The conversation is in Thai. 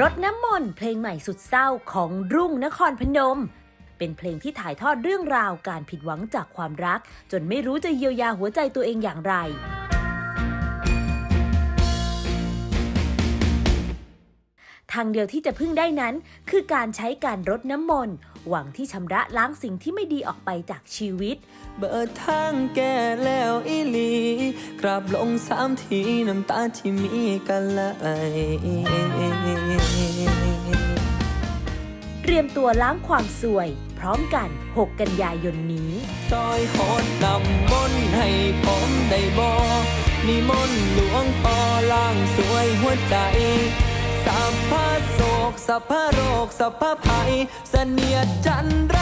รดน้ำมนต์เพลงใหม่สุดเศร้าของรุ่งนครพนม เป็นเพลงที่ถ่ายทอดเรื่องราวการผิดหวังจากความรัก จนไม่รู้จะเยียวยาหัวใจตัวเองอย่างไรทางเดียวที่จะพึ่งได้นั้น คือการใช้การรดน้ำมนต์ หวังที่ชำระล้างสิ่งที่ไม่ดีออกไปจากชีวิต เบิดทางแก้แล้วอีลี กราบลงสามทีน้ำตาที่มีกันไหล เตรียมตัวล้างความสวย พร้อมกัน 6 กันยายนนี้ ซอยโหดนำมนต์ให้ผมได้บอกนิมนต์หลวงพ่อล่างสวยหัวใจ สัพพะโศกสัพพะโรคสัพพะภัยเสนียดจันไร